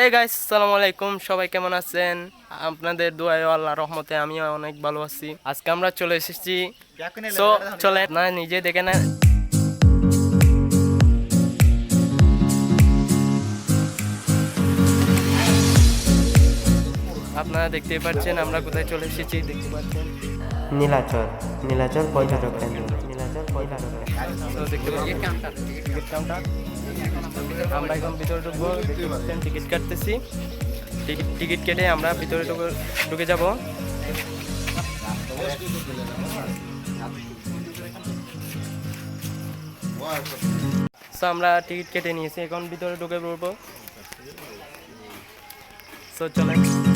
Hey guys আসসালামু আলাইকুম সবাই কেমন আছেন? আপনাদের দোয়ায় ও আল্লাহ রহমতে আমিও অনেক ভালো আছি। আজকে আমরা চলে এসেছি। সো চলে না নিজে দেখে না আপনারা দেখতেই পাচ্ছেন আমরা কোথায় চলে এসেছি দেখতে পাচ্ছেন। নীলাচল নীলাচল পর্যটক কেন্দ্র। নীলাচল পর্যটক কেন্দ্র। দেখতে পাচ্ছেন। টিকিট কাউন্টার আমরা এখন ভিতরে ঢুকবো টিকিট কাটতেছি। টিকিট কেটে আমরা ভিতরে ঢুকে- যাব। সো আমরা টিকিট কেটে নিয়েছি, এখন ভিতরে ঢুকে পড়ব। সো চলেন।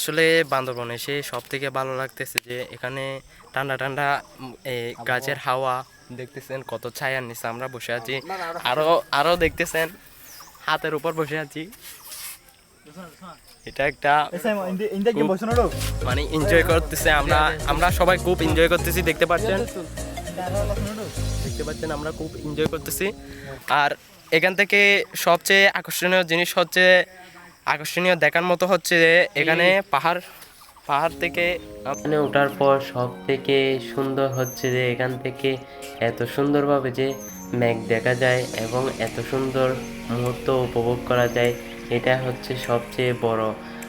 আসলে বান্দরবন এসে সব থেকে ভালো লাগতেছে যে এখানে ঠান্ডা ঠান্ডা গাছের হাওয়া দেখতেছেন কত ছায়ার নিচে আমরা বসে আছি। আরও আরও দেখতেছেন হাতের উপর বসে আছি। এটা একটা মানে এনজয় করতেছে আমরা আমরা সবাই খুব এনজয় করতেছি দেখতে পাচ্ছেন। দেখতে পাচ্ছেন আমরা খুব এনজয় করতেছি। আর এখান থেকে সবচেয়ে আকর্ষণীয় জিনিস হচ্ছে আকর্ষণীয় দেখার মতো হচ্ছে যে এখানে পাহাড় পাহাড় থেকে এখানে ওঠার পর সব থেকে সুন্দর হচ্ছে যে এখান থেকে এত সুন্দরভাবে যে মেঘ দেখা যায় এবং এত সুন্দর মুহূর্ত উপভোগ করা যায় এটা হচ্ছে সবচেয়ে বড়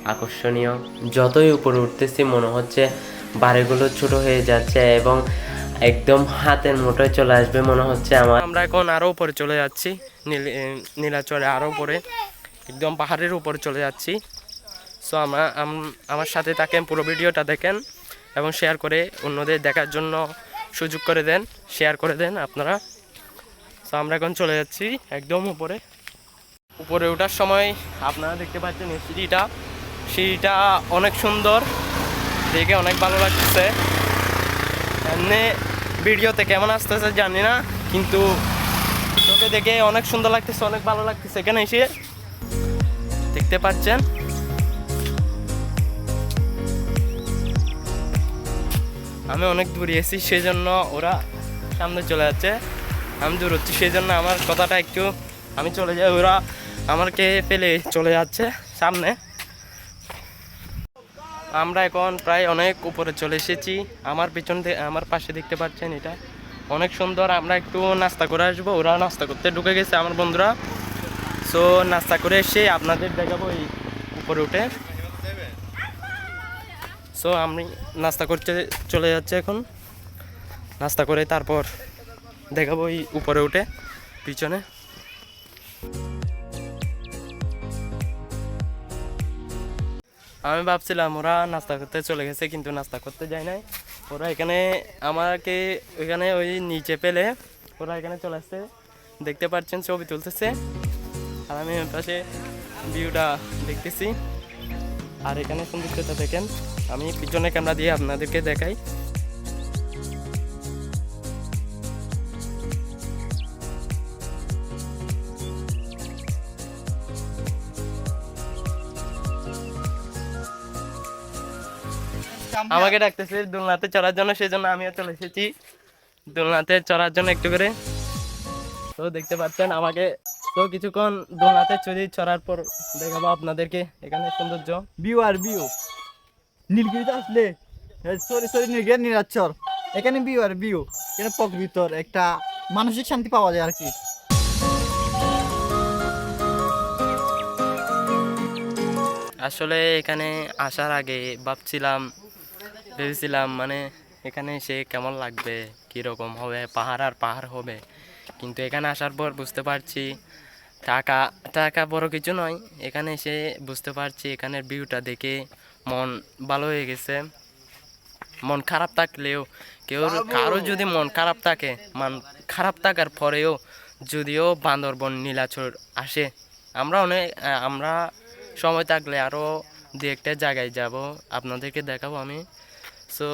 আকর্ষণীয়। যতই উপরে উঠতেছি মনে হচ্ছে বাড়িগুলো ছোট হয়ে যাচ্ছে এবং একদম হাতের মুঠোয় চলে আসবে মনে হচ্ছে আমার আমরা এখন আরও উপরে চলে যাচ্ছি নীলাচলে আরও উপরে। একদম পাহাড়ের উপরে চলে যাচ্ছি। সো আমরা, আম- আমার সাথে থাকেন পুরো ভিডিওটা দেখেন এবং শেয়ার করে অন্যদের দেখার জন্য সুযোগ করে দেন শেয়ার করে দেন আপনারা। সো আমরা এখন চলে যাচ্ছি একদম উপরে। উপরে ওঠার সময় আপনারা দেখতে পাচ্ছেন সিঁড়িটা। সিঁড়িটা অনেক সুন্দর, দেখে অনেক ভালো লাগতেছে। এমনি ভিডিওতে কেমন আসতেছে জানি না, কিন্তু চোখে দেখে অনেক সুন্দর লাগতেছে, অনেক ভালো লাগতেছে। এখানে এসে দেখতে পাচ্ছেন? আমি অনেক দূরে এসেছি সেই জন্য ওরা সামনে চলে যাচ্ছে। আমি দূর হচ্ছি সেই জন্য আমার কথাটা একটু আমি চলে যাই, ওরা আমাকে ফেলে চলে যাচ্ছে সামনে। আমরা এখন প্রায় অনেক উপরে চলে এসেছি। আমার পিছন আমার পাশে দেখতে পাচ্ছেন এটা। অনেক সুন্দর, আমরা একটু নাস্তা করে আসব। ওরা নাস্তা করতে ঢুকে গেছে, আমার বন্ধুরা। সো নাস্তা করে এসে আপনাদের দেখাবো এই উপরে উঠে। সো আমি নাস্তা করতে চলে যাচ্ছে এখন। নাস্তা করে তারপর দেখাবো এই উপরে উঠে, পিছনে। আমি ভাবছিলাম ওরা নাস্তা করতে চলে গেছে, কিন্তু নাস্তা করতে যায় নাই। ওরা এখানে আমাকে ওইখানে ওই নিচে পেলে ওরা এখানে চলে আসছে। দেখতে পাচ্ছেন, ছবি তুলতেছে। আর আমি পাশে ভিউটা দেখতেছি। আর এখানে সৌন্দর্যটা দেখেন, আমি পিছনে ক্যামেরা দিয়ে আপনাদেরকে দেখাই। আমাকে ডাকতেছে দোলনাতে চড়ার জন্য সেই জন্য আমিও চলে এসেছি। দোলনাতে চড়ার জন্য একটু করে। তো দেখতে পাচ্ছেন, আমাকে তো কিছুক্ষণ দোলনাতে চড়ি চড়ার পর দেখাবো আপনাদেরকে এখানে সৌন্দর্য। বিউ আর বিউ নীলগিরিতে আসলে সরি সরি নীলগিরি নীলাচর এখানে বিউ আর বিউ এখানে প্রকৃতর একটা মানসিক শান্তি পাওয়া যায় আর কি। আসলে এখানে আসার আগে ভাবছিলাম ভেবেছিলাম মানে এখানে সে কেমন লাগবে কীরকম হবে পাহাড় আর পাহাড় হবে। কিন্তু এখানে আসার পর বুঝতে পারছি টাকা টাকা বড় কিছু নয়। এখানে এসে বুঝতে পারছি এখানের ভিউটা দেখে মন ভালো হয়ে গেছে। মন খারাপ থাকলেও কেউ কারও যদি মন খারাপ থাকে মান খারাপ থাকার পরেও যদিও বান্দরবন নীলাচল আসে আমরা অনেক আমরা সময় থাকলে আরও দু একটা জায়গায় যাব আপনাদেরকে দেখাবো আমি। সো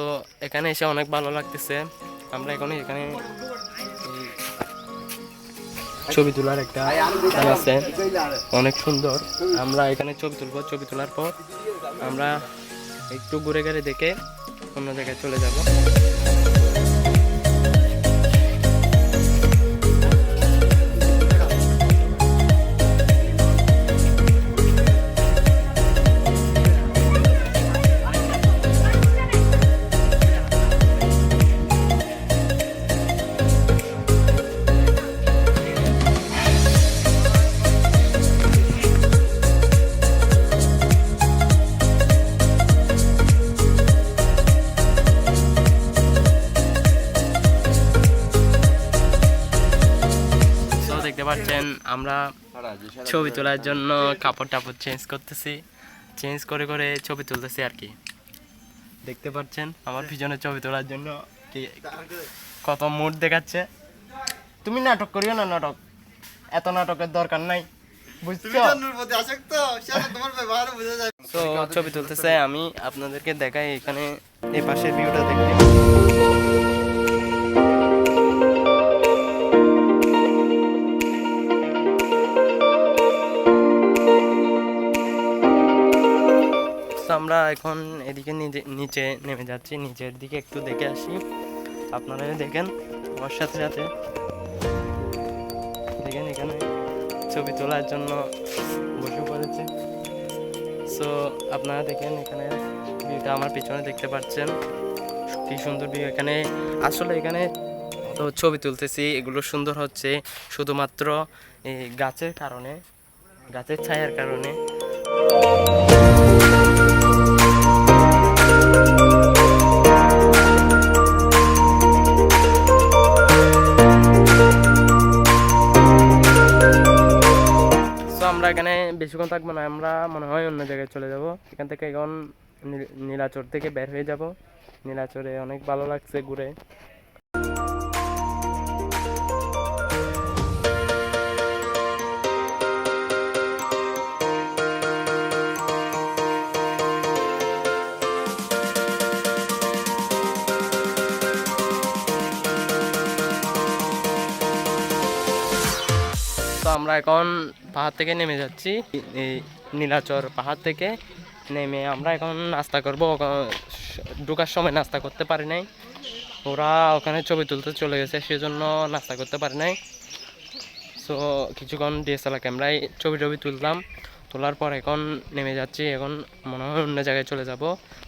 এখানে এসে অনেক ভালো লাগতেছে। আমরা এখন এখানে ছবি তোলার একটা স্থান আছে। অনেক সুন্দর। আমরা এখানে ছবি তুলবো, ছবি তোলার পর আমরা একটু ঘুরে ঘুরে দেখে অন্য জায়গায় চলে যাব। পাচ্ছেন আমরা ছবি তোলার জন্য কাপড় টাপড় চেঞ্জ করতেছি। চেঞ্জ করে করে ছবি তুলতেছি আর কি। দেখতে পাচ্ছেন আমার পিছনে ছবি তোলার জন্য কত মুড দেখাচ্ছে। তুমি নাটক করিও না নাটক। এত নাটকের দরকার নাই তো ছবি তুলতেছে আমি আপনাদেরকে দেখাই এখানে এই পাশের ভিউটা দেখতে। এখন এদিকে নিচে নেমে যাচ্ছি। নিচের দিকে একটু দেখে আসি। আপনারা দেখেন, আমার সাথে সাথে। দেখেন, এখানে ছবি তোলার জন্য বসে পড়েছে। সো আপনারা দেখেন, এখানে ভিউটা আমার পিছনে দেখতে পাচ্ছেন। কি সুন্দর ভিউ এখানে আসলে এখানে তো ছবি তুলতেছি। এগুলো সুন্দর হচ্ছে শুধুমাত্র এই গাছের কারণে, গাছের ছায়ার কারণে। এখানে বেশিক্ষণ থাকব না, আমরা মনে হয় অন্য জায়গায় চলে যাব। এখান থেকে এখন নীল- নীলাচর থেকে বের হয়ে যাব। নীলাচরে অনেক ভালো লাগছে ঘুরে। তো আমরা এখন পাহাড় থেকে নেমে যাচ্ছি। এই নীলাচর পাহাড় থেকে নেমে আমরা এখন নাস্তা করব। ঢোকার সময় নাস্তা করতে পারি নাই। ওরা ওখানে ছবি তুলতে চলে গেছে, সেজন্য নাস্তা করতে পারি নাই। সো কিছুক্ষণ ডিএসএলআর ক্যামেরায় ছবি টবি তুললাম। তোলার পর এখন নেমে যাচ্ছি। এখন মনে হয় অন্য জায়গায় চলে যাব।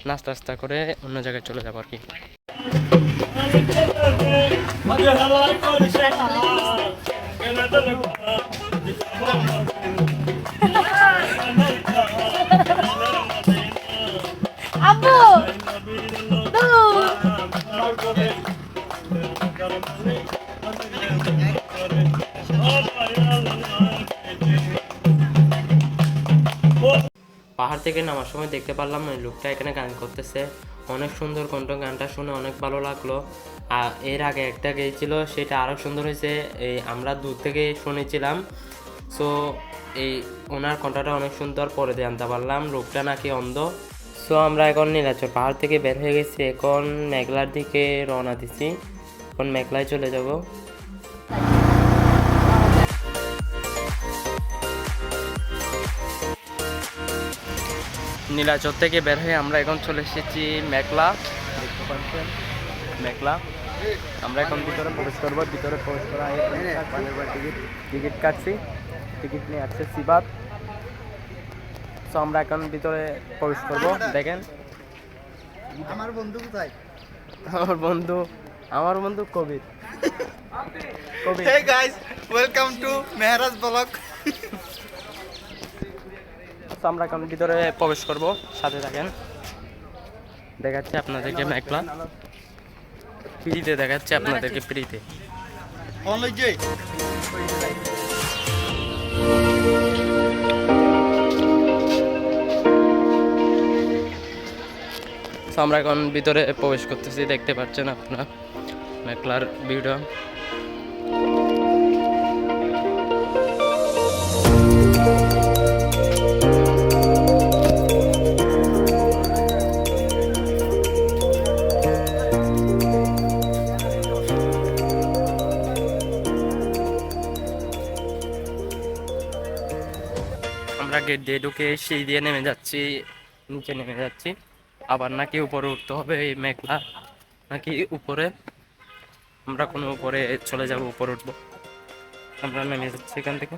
নাস্তা টাস্তা করে অন্য জায়গায় চলে যাব আর কি। পাহাড় থেকে নামার সময় দেখতে পারলাম ওই লোকটা এখানে গান করতেছে। অনেক সুন্দর কণ্ঠ, গানটা শুনে অনেক ভালো লাগল। আর এর আগে একটা গেয়েছিল, সেটা আরও সুন্দর হয়েছে, এই আমরা দূর থেকে শুনেছিলাম। সো এই ওনার কণ্ঠটা অনেক সুন্দর পরে জানতে পারলাম লোকটা নাকি অন্ধ। সো আমরা এখন নীলাচল পাহাড় থেকে বের হয়ে গেছি, এখন মেঘলার দিকে রওনা দিছি। এখন মেঘলায় চলে যাব। নীলাচল থেকে বের হয়ে আমরা এখন চলে এসেছি মেঘলা। মেঘলা। আমরা এখন ভিতরে প্রবেশ করব, ভিতরে প্রবেশ করা টিকিট টিকিট কাটছি। টিকিট নিয়ে আসছে সিবাত। তো আমরা এখন ভিতরে প্রবেশ করব দেখেন। আমার বন্ধু কোথায়? আমার বন্ধু আমার বন্ধু কবির। কবির। Hey guys, welcome to Mehraj Vlog. তো আমরা এখন ভিতরে প্রবেশ করব সাথে থাকেন। দেখাচ্ছি আপনাদেরকে মেঘলা ফ্রিতে দেখাচ্ছে আপনাদেরকে ফ্রিতে। অনলাইন আমরা এখন ভিতরে প্রবেশ করতেছি দেখতে পাচ্ছেন আপনারা মেকলার ভিউটা। গেট দিয়ে ঢুকে সিঁড়ি দিয়ে নেমে যাচ্ছি, নিচে নেমে যাচ্ছি। আবার নাকি উপরে উঠতে হবে এই মেঘলা। নাকি উপরে? আমরা কোনো উপরে চলে যাব, উপরে উঠবো। আমরা নেমে যাচ্ছি এখান থেকে।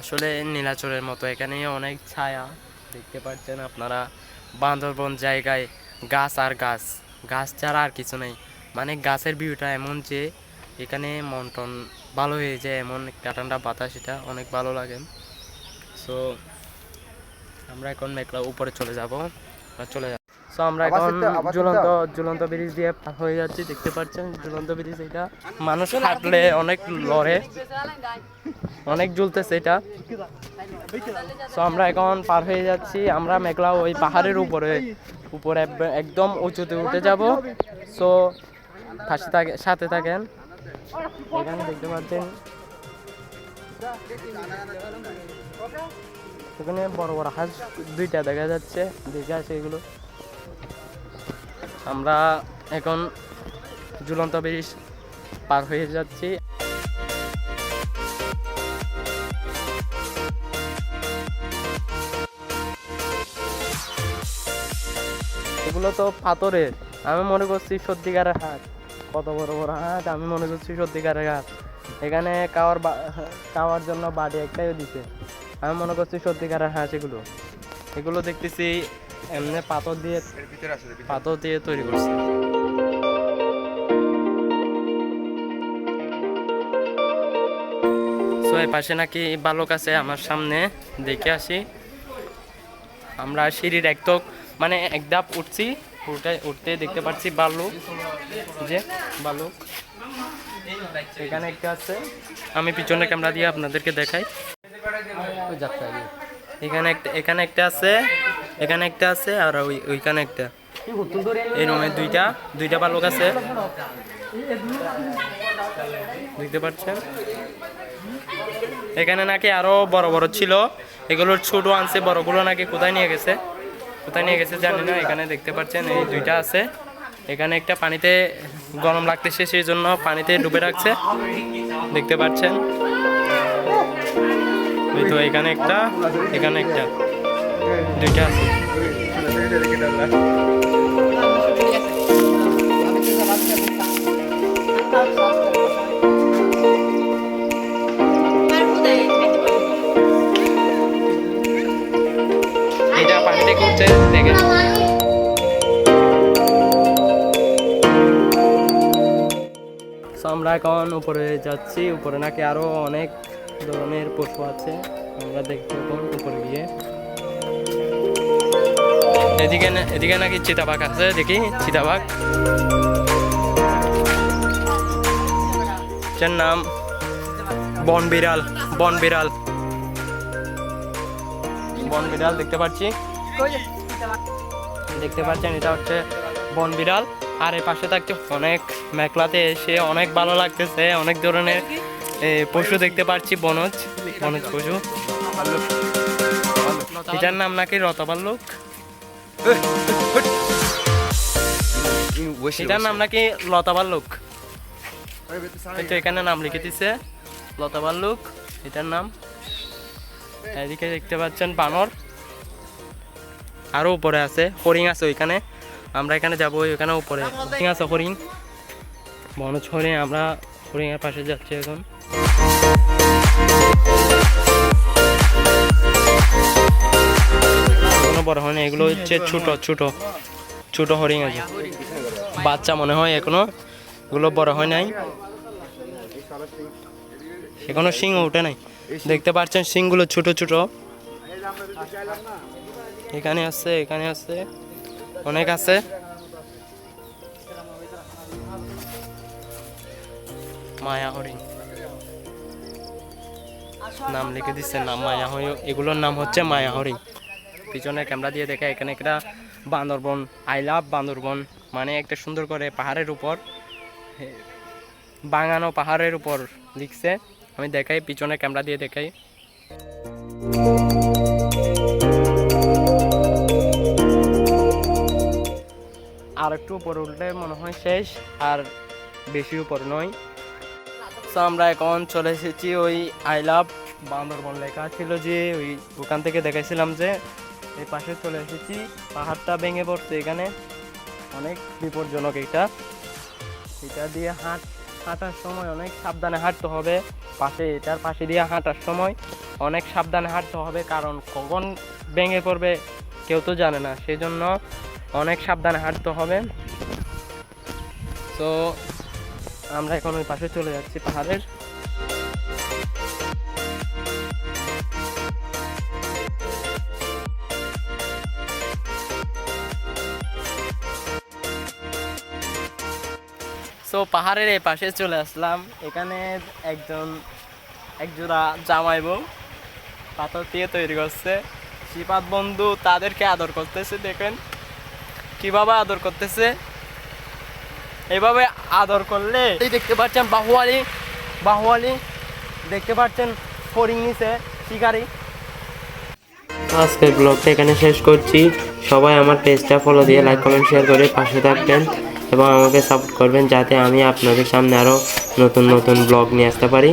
আসলে নীলাচলের মতো এখানে অনেক ছায়া। দেখতে পাচ্ছেন আপনারা, বান্দরবন জায়গায় গাছ আর গাছ। গাছ ছাড়া আর কিছু নেই। মানে গাছের ভিউটা এমন যে এখানে মন টন ভালো হয়ে যায় এমন একটা ঠান্ডা বাতাস এটা অনেক ভালো লাগে। সো আমরা এখন মেঘলা উপরে চলে যাব আমরা চলে যাব। সো আমরা এখন ঝুলন্ত ঝুলন্ত ব্রিজ দিয়ে পার হয়ে যাচ্ছি দেখতে পাচ্ছেন? ঝুলন্ত ব্রিজ এটা মানুষ হাঁটলে অনেক লড়ে। অনেক ঝুলতেছে এটা। সো আমরা এখন পার হয়ে যাচ্ছি আমরা মেঘলা ওই পাহাড়ের উপরে। উপরে একদম উঁচুতে উঠে যাব। সো সাথে থাকেন। এখানে দেখতে পাচ্ছেন। এখানে বড় বড় হাঁস দুইটা দেখা যাচ্ছে দেখে আছে এগুলো। আমরা এখন ঝুলন্ত ব্রিজ পার হয়ে যাচ্ছি। এগুলো তো পাথরের, আমি মনে করছি সত্যিকারের হাট কত বড় বড় হাট আমি মনে করছি সত্যিকারের হাট এখানে খাওয়ার বা- খাওয়ার জন্য বাড়ি একটাই দিছে। আমি মনে করছি সত্যিকারের হাঁস এগুলো। এগুলো দেখতেছি এমনি পাথর দিয়ে পাথর দিয়ে তৈরি করছে। এই পাশে নাকি বালক আছে আমার সামনে দেখে আসি। আমরা সিঁড়ির একদম মানে এক ধাপ উঠছি উঠে উঠতে দেখতে পাচ্ছি বালুক। যে বালুক এখানে একটা আছে। আমি পিছনে ক্যামেরা দিয়ে আপনাদেরকে দেখাই। এখানে একটা এখানে একটা আছে এখানে একটা আছে আর ওই ওইখানে একটা। এই রুমে দুইটা দুইটা বালক আছে। দেখতে পাচ্ছেন? এখানে নাকি আরও বড় বড় ছিল। এগুলোর ছোট আনছে বড়গুলো নাকি কোথায় নিয়ে গেছে? কোথায় নিয়ে গেছে জানি না এখানে দেখতে পাচ্ছেন এই দুইটা আছে। এখানে একটা পানিতে গরম লাগতেছে, সেই জন্য পানিতে ডুবে রাখছে। দেখতে পাচ্ছেন? তো এখানে একটা এখানে একটা। দুইটা আছে এটা পানিতে ঘুরছে দেখে আমরা এখন উপরে যাচ্ছি। উপরে নাকি আরও অনেক ধরনের পশু আছে। আমরা দেখতে উপরে গিয়ে। এদিকে এদিকে নাকি চিতাবাঘ আছে, দেখি চিতাবাঘ। যার নাম বন বিড়াল বন বিড়াল। বন বিড়াল দেখতে পাচ্ছি। দেখতে পাচ্ছেন, এটা হচ্ছে বন বিড়াল। আর এই পাশে থাকছে অনেক মেঘলাতে এসে অনেক ভালো লাগতেছে, অনেক ধরনের পশু দেখতে পাচ্ছি, বনজ বনজ পশু। এটার নাম নাকি রতবাল্লুক? এটার নাম নাকি লতাবাল্লুক? এই তো এখানে নাম লিখে দিছে, লতাবাল্লুক, এটার নাম। এদিকে দেখতে পাচ্ছেন বানর। আরও উপরে আছে, হরিণ আছে ওইখানে। আমরা এখানে যাব, ওইখানে উপরে। হরিণ আছে, হরিণ। বনজ হরিণ আমরা হরিণের পাশে যাচ্ছি এখন। বড় হয়নি, এগুলো হচ্ছে ছোট ছোট ছোট হরিণ আছে। বাচ্চা মনে হয় এখনও, এগুলো বড় হয় নাই। এখনও শিং উঠে নাই। দেখতে পাচ্ছেন শিংগুলো ছোট ছোট। এখানে আছে এখানে আছে। অনেক আছে। মায়া হরিণ নাম লিখে দিচ্ছে নাম মায়া হরিণ এগুলোর নাম হচ্ছে মায়া হরিণ পিছনে ক্যামেরা দিয়ে দেখে এখানে একটা বান্দরবন আই লাভ বান্দরবন। মানে একটা সুন্দর করে পাহাড়ের উপর বাঙানো পাহাড়ের উপর লিখছে। আমি দেখাই, পিছনে ক্যামেরা দিয়ে দেখাই। আর একটু উপরে উঠলে মনে হয় শেষ, আর বেশি উপরে নয়। তো আমরা এখন চলে এসেছি ওই আই লাভ বান্দরবন লেখা ছিল যে ওই ওখান থেকে দেখাইছিলাম যে এই পাশে চলে এসেছি। পাহাড়টা ভেঙে পড়ছে এখানে। অনেক বিপজ্জনক এটা এটা দিয়ে হাঁট হাঁটার সময় অনেক সাবধানে হাঁটতে হবে। পাশে এটার পাশে দিয়ে হাঁটার সময় অনেক সাবধানে হাঁটতে হবে কারণ কখন ভেঙে পড়বে কেউ তো জানে না। সেই জন্য অনেক সাবধানে হাঁটতে হবে। তো আমরা এখন ওই পাশে চলে যাচ্ছি, পাহাড়ের। সো পাহাড়ের এই পাশে চলে আসলাম। এখানে একজন একজোড়া জামাই বউ পাথর দিয়ে তৈরি করছে। শিপাত বন্ধু তাদেরকে আদর করতেছে, দেখেন। কীভাবে আদর করতেছে? এভাবে আদর করলে এই দেখতে পাচ্ছেন বাহুয়ালি বাহুয়ালি দেখতে পাচ্ছেন ফরিং নিচে শিকারি। আজকের ব্লগটা এখানে শেষ করছি। সবাই আমার পেজটা ফলো দিয়ে লাইক কমেন্ট শেয়ার করে পাশে থাকবেন এবং আমাকে সাপোর্ট করবেন যাতে আমি আপনাদের সামনে আরও নতুন নতুন ব্লগ নিয়ে আসতে পারি।